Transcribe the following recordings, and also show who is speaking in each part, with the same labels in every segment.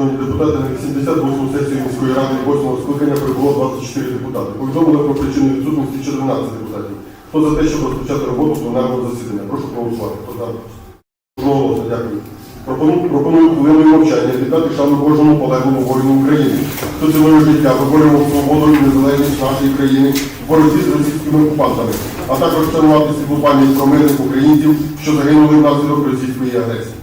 Speaker 1: шановні депутати, на 88 сесію міської ради 8 скликання прибуло 24 депутати. Повідомили про причину відсутності 14 депутатів. Хто за те, щоб розпочати роботу пленарного засідання? Прошу проголосувати. Дякую. Пропоную, пропоную хвилиною мовчання віддати шану кожному полеглому воїну України, хто ціною життя виборював свободу і незалежність нашої країни в боротьбі з російськими окупантами, а також вшанувати світлу пам'ять про мирних українців, що загинули внаслідок російської агресії.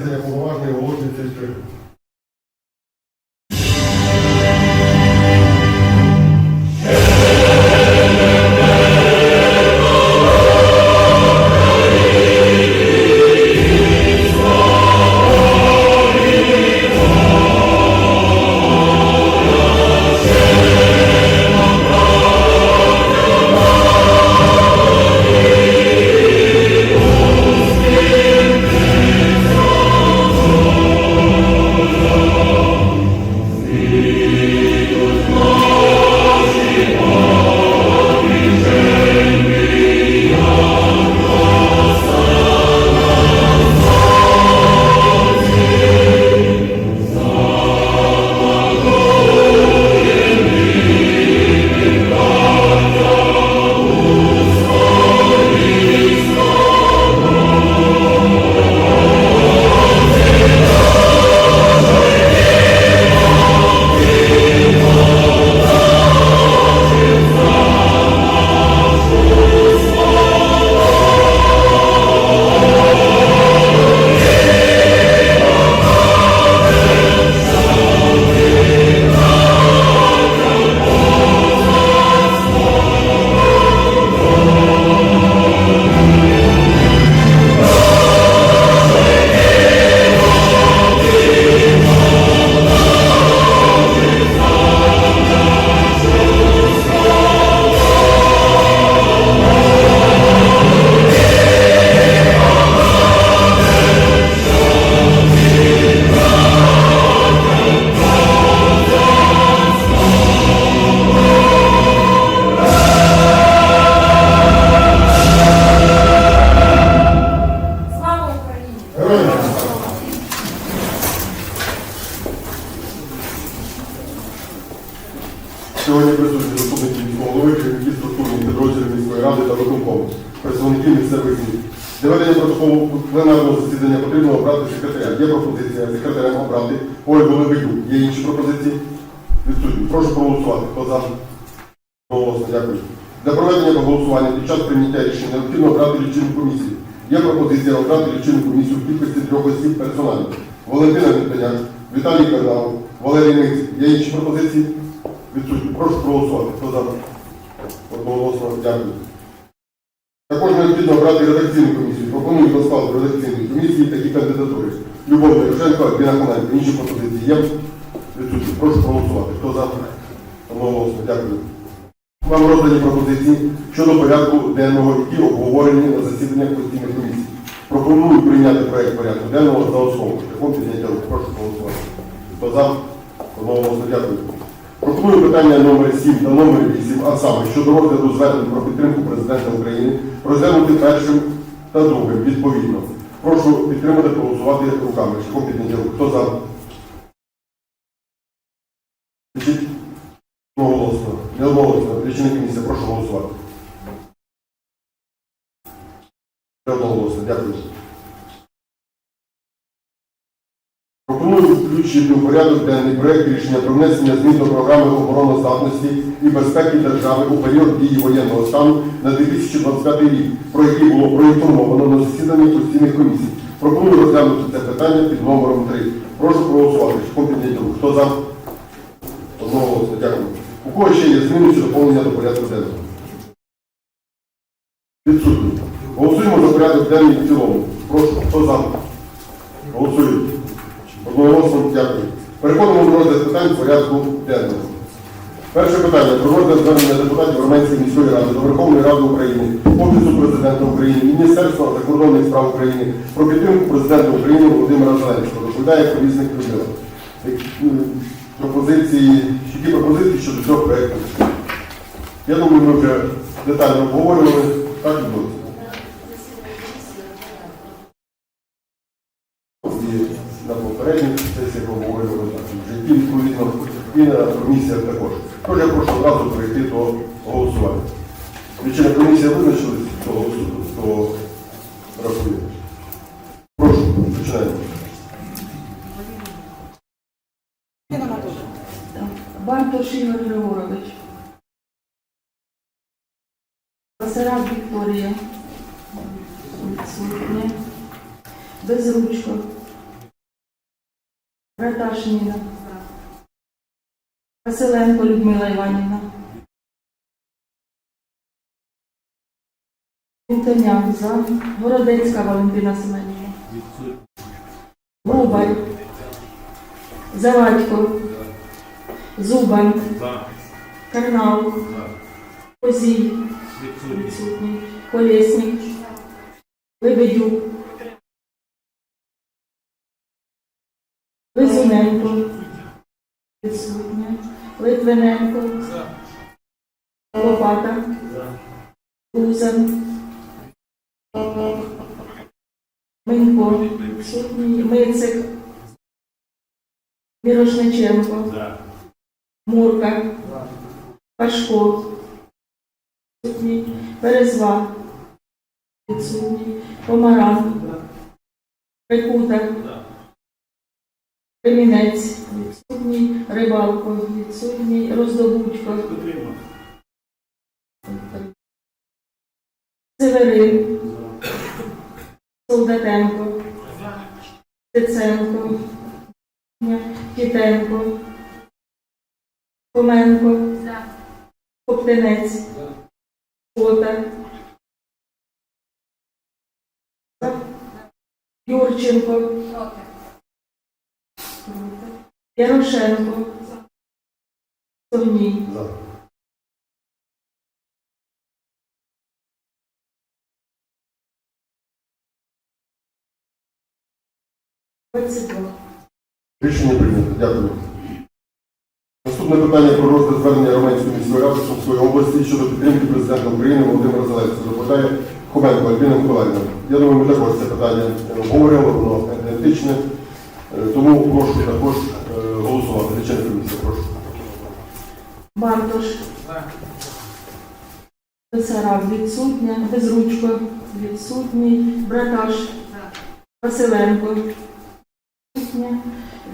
Speaker 1: Засідання повноважної оголошується Сьогодні присутні заступники голови, керівники структурних підрозділів міської ради та виконкому, представники місцевих змін. Для ведення протоколу пленарного засідання потрібно обрати секретаря. Є пропозиція секретарем обрати Ольгу Лебедю. Є інші пропозиції? Відсутні. Прошу проголосувати. Хто за? Голосно, дякую. Для проведення голосування під час прийняття рішення необхідно обрати лічильну комісію. Є пропозиція обрати лічильну комісію в кількості трьох осіб персонально. Валентина Вітаняк, Віталій Карнал, Валерій Ниць. Є інші пропозиції? Відсутні. Прошу проголосувати. Хто за? Одноголосно, дякую. Також необхідно обрати редакційну комісію. Пропоную до складу редакційної комісії такі кандидатури. Любов Ярошенко, Віна Хоменко. Інші пропозиції є? Відсутні. Прошу проголосувати. Хто за? Одноголосно, дякую. Вам роздані пропозиції щодо порядку денного, які обговорені на засіданнях постійних комісій. Пропоную прийняти проект порядку денного за основу. Шляхом підняття рук. Прошу голосувати. Хто за? Одноголосно дякую. Пропоную питання номер 7 та номер 8, а саме щодо розгляду звернень про підтримку президента України, розглянути першим та другим відповідно. Прошу підтримати, проголосувати руками. Шляхом підняття рук. Хто за? Одноголосно. Неодноголосно. Рішення комісія, прошу голосувати. Одноголосно. Дякую. Включити у порядок денний проект рішення про внесення змін до програми обороноздатності і безпеки держави у період дії воєнного стану на 2025 рік, про який було проінформовано на засіданні постійних комісій. Пропоную розглянути це питання під номером 3. Прошу проголосувати. Хто за? Одноголосно. Дякую. У кого ще є зміни чи доповнення до порядку денного? Відсутні. Голосуємо за порядок денний в цілому. Прошу, хто за? Голосуємо. Одноголосно дякую. Переходимо до розгляду питань порядку денного. Перше питання про розгляд звернення депутатів Арменської міської ради до Верховної Ради України, Офісу президента України, Міністерства закордонних справ України про підтримку президента України Володимира Зеленського. Доповідає провісник Людмила. Е, Пропозиції, які пропозиції щодо цього проєкту? Я думаю, ми вже детально обговорювали. Так і буде. І на попередніх сесіях обговорювали так, і в житті відповідно, і на комісіях також. Тож я прошу одразу перейти до голосування. Причина комісія визначилась, хто голосує, хто рахує. Прошу, починаємо.
Speaker 2: Бартош Григорович. Басараб Вікторія. Безручко. Браташ Ніна. Василенко Людмила Іванівна. Вінтоняк за. Городецька Валентина Семенівна. Рубаль. Завадько. Зубан. Карнал. Козій. Відсутній. Колєснік. Лебедюк. Лизуненко. Литвиненко. Лопата. Лузан. Менько. Мицик. Мірошниченко. Мурка. Пашко. Березва. Помаран. Прикута. Ремінець. Відсутній. Рибалко. Відсутній. Роздобудько. Северин. Солдатенко. Стеценко. Кітенко. Коменко. Коптенець. Кота. Юрченко. Ярошенко. Совній.
Speaker 1: Рішення прийнято. Дякую. Наступне питання про розгляд звернення Романської міської ради Сумської області щодо підтримки президента України Володимира Зеленського. Доповідає Хоменко Альбіна Миколаївна. Я думаю, ми також це питання обговорювали, воно ідентичне. Е, Тому прошу також голосувати. Лічильна комісія, прошу.
Speaker 2: Бартош. Писарав відсутня. Безручко. Відсутній. Браташ. Василенко. Відсутня.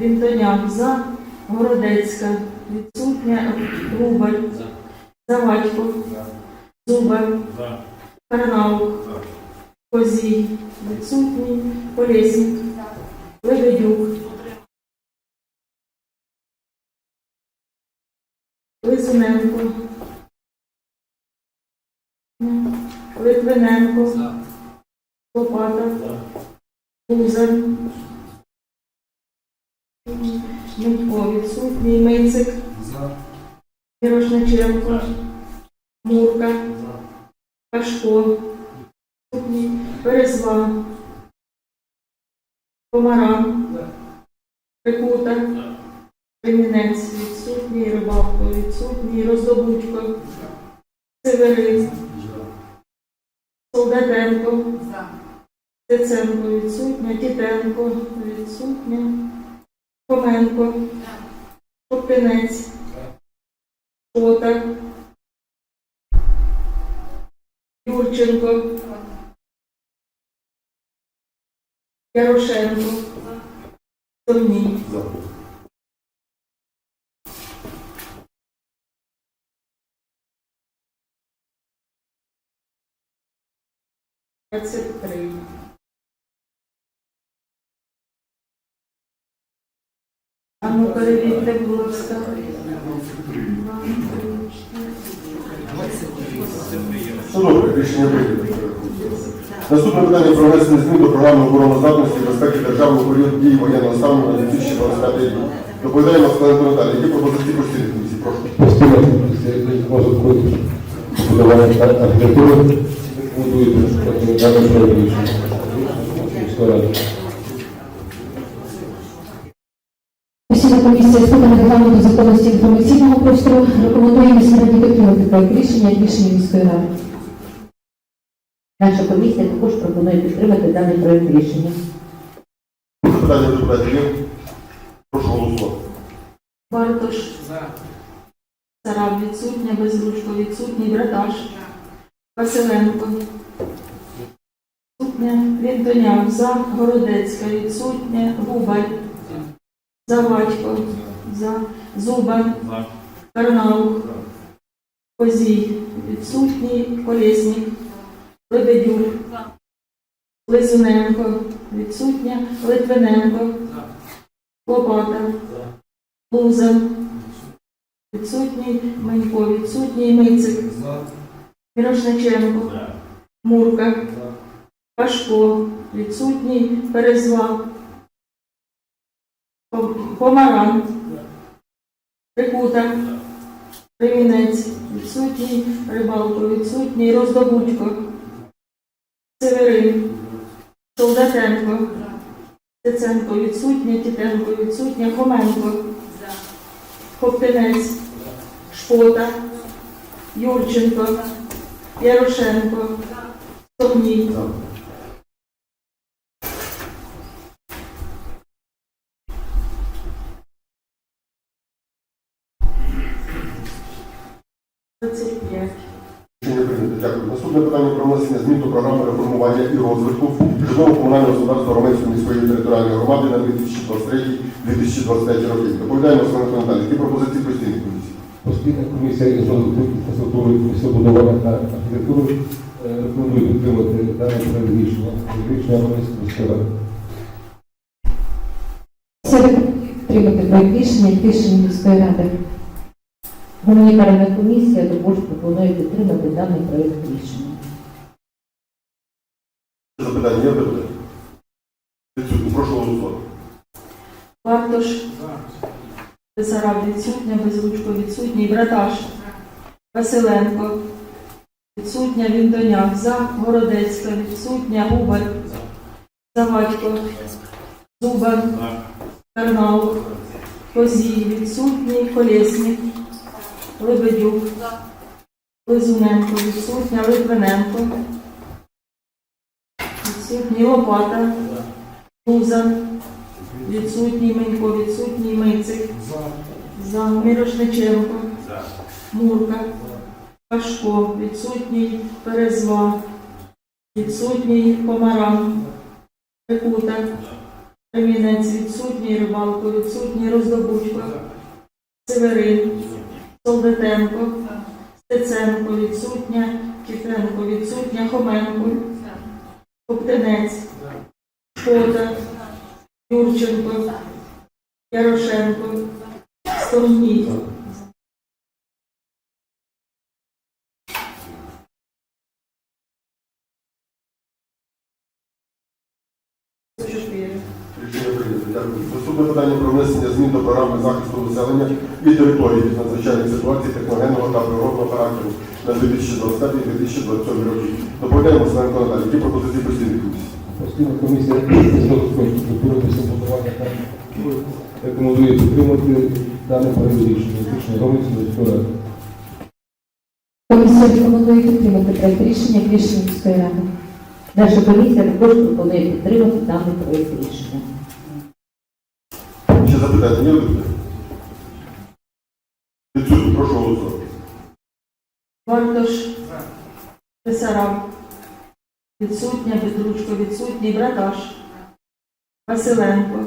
Speaker 2: Вінтоняк за. Городецька. Відсутня. Рубаль. Завадько. Зубан. Карнаук. Козій. Відсутній. Колєснік. Лебедюк. Лизуненко. Литвиненко. Лопата. Лузан. Митько відсутній. Мицик. Мірошниченко. Мурка. Пашко. Березва. Комаран. Прикута. Ремінець відсутній, відсутній, роздобудько, Северин, Солдатенко, Стеценко відсутня, Тітенко відсутня, Коменко, Коптенець, Шота, Юрченко, Ярошенко, Совній. 23. А ну перевірте, будь ласка. Два, три, чотири.
Speaker 1: Ну добре, рішення прийнято. Наступне питання про внесення змін до програми обороноздатності і безпеки держави у період дії воєнного стану на 2025 рік. Доповідаємо Складенко Наталі. Які пропозиції постійних комісій? Прошу.
Speaker 3: Постійно комісія розвитку архітектури ради.
Speaker 4: Постійна комісія з питань регламенту законності інформаційного простору рекомендує міській раді підтримати проект рішення рішення міської ради. Наша комісія також пропонує підтримати даний проект рішення.
Speaker 1: Питання депутатів? Прошу голосувати.
Speaker 2: Бартош. Сараб відсутня, Безручко відсутній, Браташ. Василенко. Відсутня, Вінтоняк, за, Городецька, відсутня, Губаль. Завадько, за, Зубан. Карнаух. Козій, відсутній, Колєснік. Лебедюк. Лизуненко, відсутня, Литвиненко. Лопата. Луза. Відсутній. Манько відсутній. Мицик. Мірошниченко. Мурка. Пашко. Відсутній. Перезва. Пом- Помаран. Прикута. Ремінець. Відсутній. Рибалко. Відсутній. Роздобудько. Северин. Солдатенко. Стеценко відсутня, Тітенко відсутня, Хоменко. Коптенець, Шпота, Юрченко, Ярошенко,
Speaker 1: прийнято. Дякую. Наступне питання про внесення змін до програми реформування і розвитку житлово-комунального господарства Романської міської територіальної громади на 2023-2025 роки. Доповідаємо Складенко Наталі. Які пропозиції постійних комісій?
Speaker 3: Постійна комісія із інфраструктури містобудування та архітектури е, рекомендує підтримати даний проект рішення. Міської ради.
Speaker 4: Підтримати проект рішення рішення міської ради. Гуманітарна комісія також пропонує підтримати даний проект рішення.
Speaker 1: Запитання є? Відсутні. Прошу голосувати.
Speaker 2: Бартош. Бесараб відсутня, Безручко відсутній, Браташ. Василенко. Відсутня, Віндоняк, за, Городецька, відсутня, Губаль. Завадько. Зубан. Карнаух. Козій, відсутній, Колєснік. Лебедюк. Лизуненко, відсутня, Литвиненко. Відсутній, Лопата. Луза. Відсутній Менько, відсутній Мицик. За. Мірошниченко. Мурка. Пашко. Відсутній Перезва. Відсутній Помаран. Прикута. Ремінець відсутній Рибалко. Відсутній Роздобудько. Северин. Солдатенко. Стеценко. Відсутня. Кітенко. Відсутня. Хоменко. Коптенець. Шкода. Юрченко, Ярошенко. Чотири.
Speaker 1: Рішення. Наступне питання про внесення змін до програми захисту населення і території від надзвичайних ситуацій техногенного та природного характеру на 2025-2027 роки. Доповідаємо Складенко Наталі. Які пропозиції постійних комісій?
Speaker 3: Постійна комісія інфраструктури містобудування та рекомендує підтримати даний проект рішення. Рішення Романської міської ради.
Speaker 4: Комісія рекомендує підтримати проект рішення рішення міської ради. Наша комісія також пропонує підтримати даний проект рішення.
Speaker 1: Ще запитання? Відсутні. Прошу голосувати.
Speaker 2: Бартош, Бесараб, відсутня, Безручко, відсутній, Браташ, Василенко,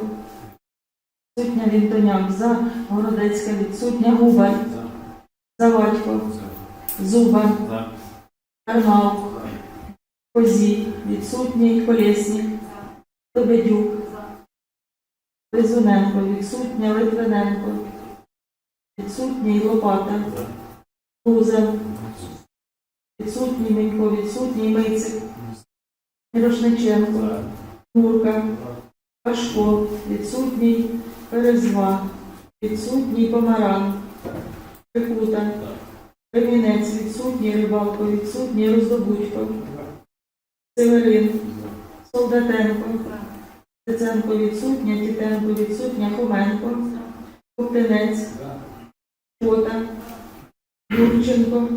Speaker 2: відсутня, Вінтоняк, за, Городецька, відсутня, Губаль, Завадько, Зубан, Карнаух, Козій, відсутній, Колєснік, Лебедюк, Безуненко, відсутня, Литвиненко, відсутній, Лопата, Луза, відсутній, Менько, відсутній, Мицик, Мірошниченко, Мурка, Пашко, відсутній, Перезва, відсутній, Помаран, Прикута, Ремінець, відсутній, Рибалко, відсутній, Роздобудько, Северин, Солдатенко, Стеценко відсутня, Тітенко відсутня, Хоменко, Коптенець, Шота, Юрченко,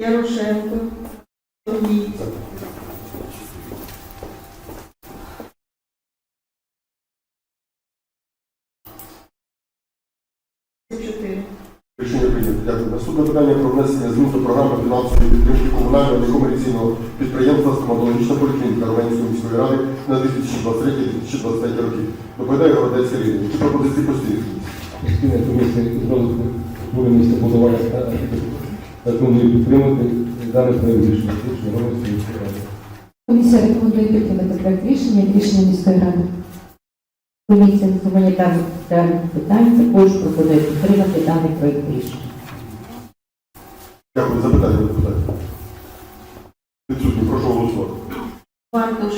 Speaker 2: Ярошенко.
Speaker 1: Рішення прийнято. Дякую. Наступне питання про внесення змін до програми фінансової підтримки комунального некомерційного підприємства «Стоматологічна поліклініка Романської міської ради на 2023-2025 роки. Доповідає Городецька Лілія. Які пропозиції постійних?
Speaker 3: Постійна комісія з розвитку культури містобудування та архітектури рекомендує підтримати дане проект рішення.
Speaker 4: Комісія рекомендує підтримати проект рішення як рішення міської ради. Комісія з гуманітарних та соціальних питань також пропонує підтримати даний проект рішення.
Speaker 1: Дякую. Запитання депутатів. Відсутні. Прошу голосувати.
Speaker 2: Бартош,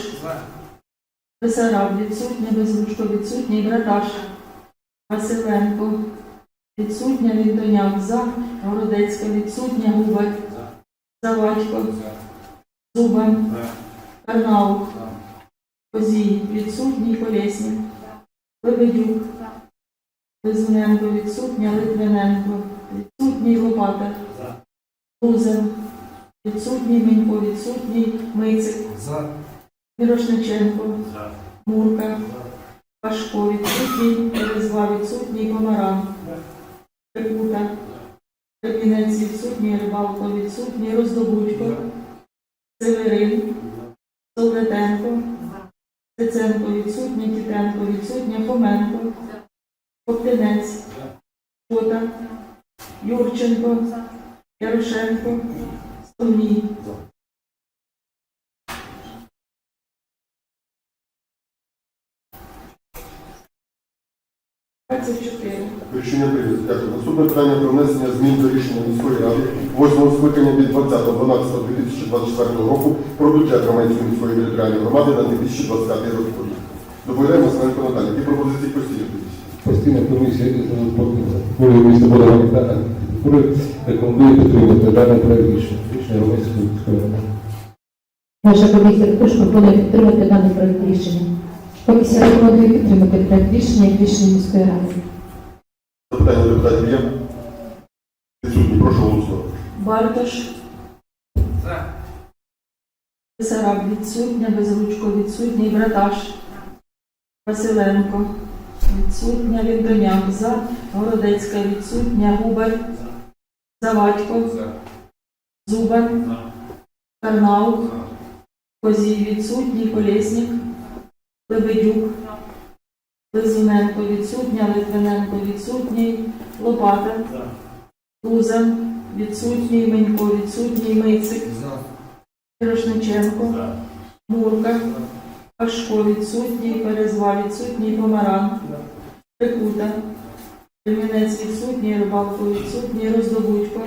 Speaker 2: Бесараб, відсутня, Безручко, відсутній, Браташ, Василенко, відсутня, Вінтоняк, за, Городецька, відсутня, Губар, Завадько, Зубан, Карнаух, Козій, відсутній, Колєснік, Лебедюк, Безуненко, відсутня, Литвиненко, відсутній, Лопата, Лузен, відсутній, Менько, відсутній, Мицик, Мірошниченко, Мурка, Пашко, відсутній, Перезва, відсутній, Комаран, Прикута, Репінець, відсутній, Рибалко, відсутній, Роздобудько, Северин, Солдатенко, Стеценко, відсутній, Тітенко, відсутня, Хоменко, Коптенець, Шота, Юрченко, Ярошенко, Стомій. Двадцять чотири.
Speaker 1: Рішення прийнято. Дякую. Наступне питання про внесення змін до рішення міської ради 8 скликання від 20.12.2024 року про бюджет Романської міської територіальної громади на 2025 рік. Доповідаємо Масленко Наталі. Які пропозиції постійних комісії?
Speaker 3: Постійна комісія з розвитку культури містобудування та архітектури рекомендує підтримати дане проект рішення. Рішення Романської міської ради.
Speaker 4: Наша комісія також пропонує підтримати даний проект рішення. Комісія рекомендує підтримати проект рішення як рішення міської ради.
Speaker 1: Запитання депутатів є? Відсутні. Прошу голосувати.
Speaker 2: Бартош. Бесараб відсутня, Безручко відсутній, Браташ, Василенко, відсутня, Вінтоняк, за, Городецька відсутня, Губар, Завадько, Зубан, Карнаух, Козій відсутній, Колєснік, Лебедюк, Лизуненко відсутня, Литвиненко відсутній, Лопата, Луза, відсутній, Менько відсутній, Мицик, Мірошниченко, Мурка, Пашко відсутній, Перезва відсутній, Помаран, Прикута, Ремінець відсутній, Рибалко відсутній, Роздобудько,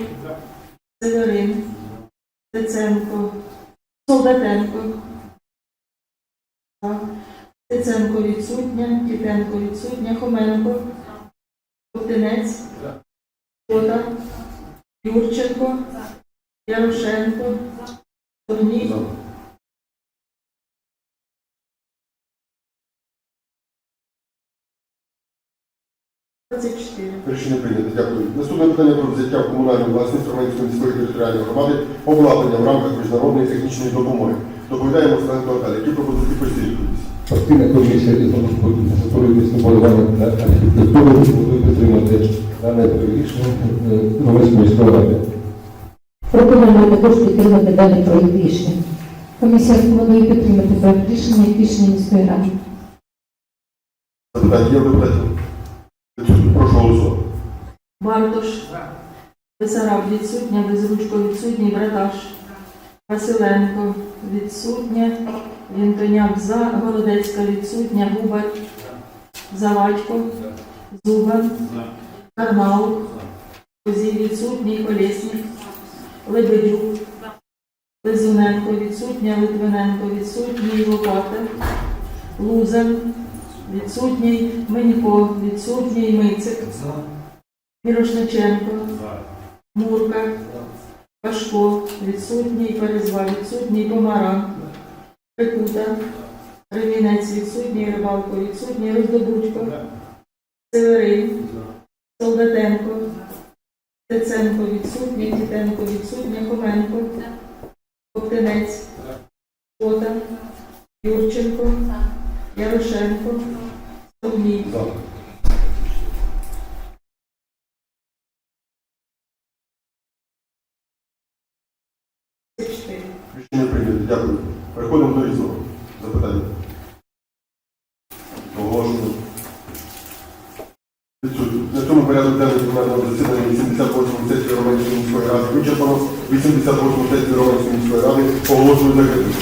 Speaker 2: Северин, Стеценко, Солдатенко. Стеценко відсутня, Тітенко відсутня, Хоменко, Коптенець, Кота, Юрченко, Ярошенко, Торній,
Speaker 1: За. Рішення прийнято. Дякую. Наступне питання про взяття в комунальну власність Романської міської територіальної громади обладнання в рамках міжнародної технічної допомоги. Доповідає Масленко Наталі. Які пропозиції постійних комісії?
Speaker 3: Постійна комісія з розвитку культури містобудування та архітектури підтримати дане рішення е, Романської міської ради.
Speaker 4: Пропонуємо також підтримати даний проект рішення. Комісія рекомендує підтримати проект рішення як рішення міської ради.
Speaker 1: Запитання є депутатів? Прошу голосувати.
Speaker 2: Бартош, Бесараб відсутня, Безручко відсутній, Браташ, Василенко, відсутня. Вінтоняк за. Городецька відсутня. Губар. Завадько. Зубан. Карнаук. Козій відсутній. Колєснік. Лебедюк. Лизуненко відсутня. Литвиненко відсутній. Лопата. Лузар. Відсутній. Менько. Відсутній. Мицик. Мірошниченко. Мурка. Пашко. Відсутній. Перезва. Відсутній. Помара. Пекута. Ремінець відсутній. Рибалко відсутній. Роздобудько. Северин. Солдатенко. Теценко відсутній. Тітенко відсутній. Хоменко. Коптенець. Кота. Юрченко. Ярошенко. Стогній.
Speaker 1: Переходимо до різного запитання. Оголошую. На цьому порядок денний пленарного засідання 88 сесії Романської міської ради вичерпано. 88 сесії Романської міської ради оголошую закритим.